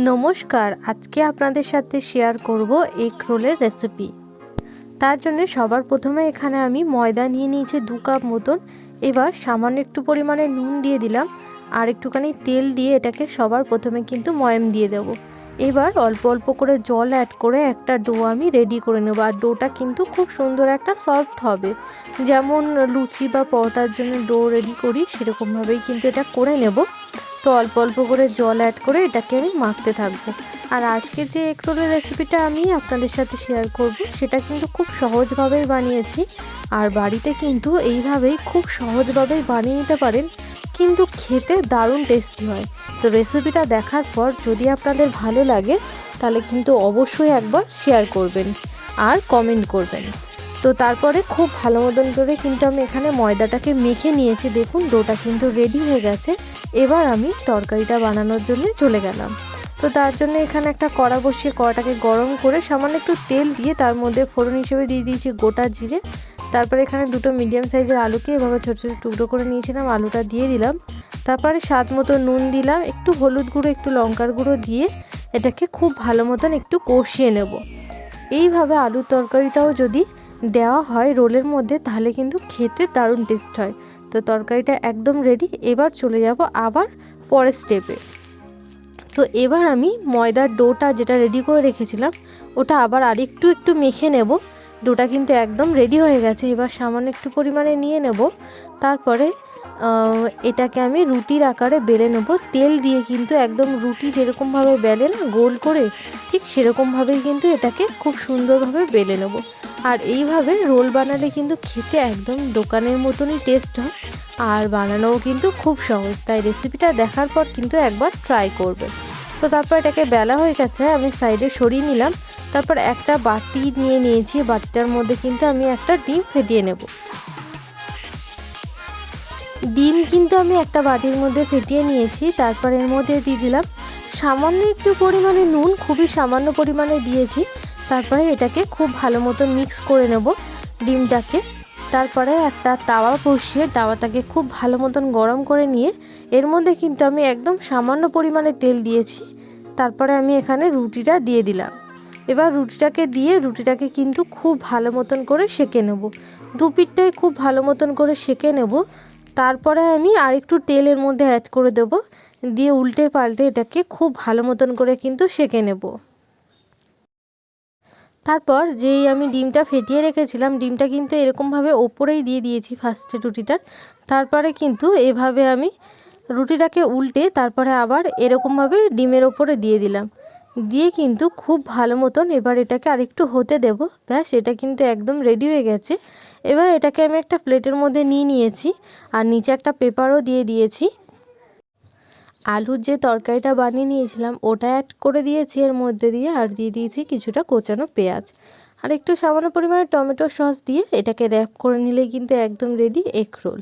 নমস্কার, আজকে আপনাদের সাথে শেয়ার করব এগ রোলের রেসিপি তার জন্য সবার প্রথমে এখানে আমি ময়দা নিয়ে নিয়েছি দু কাপ মতন। এবার সামান্য একটু পরিমাণে নুন দিয়ে দিলাম আর একটুখানি তেল দিয়ে এটাকে সবার প্রথমে কিন্তু ময়াম দিয়ে দেব। এবার অল্প অল্প করে জল অ্যাড করে একটা ডো আমি রেডি করে নেব আর ডোটা কিন্তু খুব সুন্দর একটা সফট হবে। যেমন লুচি বা পরোটার জন্য ডো রেডি করি, সেরকমভাবেই কিন্তু এটা করে নেব। তো অল্প অল্প করে জল অ্যাড করে এটাকে আমি মাখতে থাকব। আর আজকে যে এগ রোলের রেসিপিটা আমি আপনাদের সাথে শেয়ার করব, সেটা কিন্তু খুব সহজভাবেই বানিয়েছি। আর বাড়িতে কিন্তু এইভাবেই খুব সহজভাবেই বানিয়ে নিতে পারেন, কিন্তু খেতে দারুণ টেস্টি হয়। তো রেসিপিটা দেখার পর যদি আপনাদের ভালো লাগে, তাহলে কিন্তু অবশ্যই একবার শেয়ার করবেন আর কমেন্ট করবেন। তো তারপরে খুব ভালো মতন করে কিন্তু আমি এখানে ময়দাটাকে মেখে নিয়েছি। দেখুন, ডোটা কিন্তু রেডি হয়ে গেছে। এবার আমি তরকারিটা বানানোর জন্য চলে গেলাম। তো তার জন্য এখানে একটা কড়া বসিয়ে, কড়াটাকে গরম করে সামান্য একটু তেল দিয়ে তার মধ্যে ফোড়ন হিসেবে দিয়ে দিয়েছি গোটা জিরে। তারপরে এখানে দুটো মিডিয়াম সাইজের আলুকে এভাবে ছোটো ছোটো টুকরো করে নিয়েছিলাম, আলুটা দিয়ে দিলাম। তারপরে স্বাদ মতো নুন দিলাম, একটু হলুদ গুঁড়ো, একটু লঙ্কার গুঁড়ো দিয়ে এটাকে খুব ভালো মতন একটু কষিয়ে নেব। এইভাবে আলুর তরকারিটাও যদি দেওয়া হয় রোলের মধ্যে, তাহলে কিন্তু খেতে দারুণ টেস্ট হয়। তো তরকারিটা একদম রেডি এবার চলে যাব আবার পরের স্টেপে তো এবার আমি ময়দার ডোটা যেটা রেডি করে রেখেছিলাম, ওটা আবার আরেকটু একটু মেখে নেব। ডোটা কিন্তু একদম রেডি হয়ে গেছে, এবার সামান্য একটু পরিমাণে নিয়ে নেব। তারপরে এটাকে আমি রুটির আকারে বেলে নেব। তেল দিয়ে কিন্তু একদম রুটি যেরকমভাবে বেলে না, গোল করে, ঠিক সেরকমভাবেই কিন্তু এটাকে খুব সুন্দরভাবে বেলে নেব। আর এইভাবে রোল বানালে কিন্তু খেতে একদম দোকানের মতনই টেস্ট হয়। আর বানানোও কিন্তু খুব সহজ, তাই রেসিপিটা দেখার পর কিন্তু একবার ট্রাই করবে। তো তারপর এটাকে বেলা হয়ে গেছে, আমি সাইডে সরিয়ে নিলাম। তারপর একটা বাটি নিয়ে নিয়েছি, বাটিটার মধ্যে কিন্তু আমি একটা ডিম ফেটিয়ে নেব। ডিম কিন্তু আমি একটা বাটির মধ্যে ফেটিয়ে নিয়েছি, তারপর এর মধ্যে দিয়ে দিলাম সামান্য একটু পরিমাণে নুন, খুবই সামান্য পরিমাণে দিয়েছি। তারপরে এটাকে খুব ভালো মতো মিক্স করে নেব ডিমটাকে। তারপরে একটা তাওয়া বসিয়ে তাওয়াটাকে খুব ভালো মতন গরম করে নিয়ে এর মধ্যে কিন্তু আমি একদম সামান্য পরিমাণে তেল দিয়েছি। তারপরে আমি এখানে রুটিটা দিয়ে দিলাম। এবার রুটিটাকে দিয়ে রুটিটাকে কিন্তু খুব ভালো মতন করে সেঁকে নেব। দুপিটটাই খুব ভালো মতন করে সেঁকে নেব। তারপরে আমি আরেকটু তেলের মধ্যে অ্যাড করে দেব। দিয়ে উল্টে পাল্টে এটাকে খুব ভালো মতন করে কিন্তু সেঁকে নেব। তারপর যেই আমি ডিমটা ফেটিয়ে রেখেছিলাম, ডিমটা কিন্তু এরকমভাবে ওপরেই দিয়ে দিয়েছি ফার্স্টে রুটিটার। তারপরে কিন্তু এভাবে আমি রুটিটাকে উল্টে তারপরে আবার এরকমভাবে ডিমের ওপরে দিয়ে দিলাম। দিয়ে কিন্তু খুব ভালো মতন এবার এটাকে আরেকটু হতে দেব। ব্যাস, এটা কিন্তু একদম রেডি হয়ে গেছে। এবার এটাকে আমি একটা প্লেটের মধ্যে নিয়ে নিয়েছি আর নিচে একটা পেপারও দিয়ে দিয়েছি। আলুর যে তরকারিটা বানিয়ে নিয়েছিলাম, ওটা অ্যাড করে দিয়েছি এর মধ্যে দিয়ে আর দিয়ে দিয়েছি কিছুটা কোচানো পেঁয়াজ। আর একটু সামান্য পরিমাণে টমেটো সস দিয়ে এটাকে র্যাপ করে নিলে কিন্তু একদম রেডি এগ রোল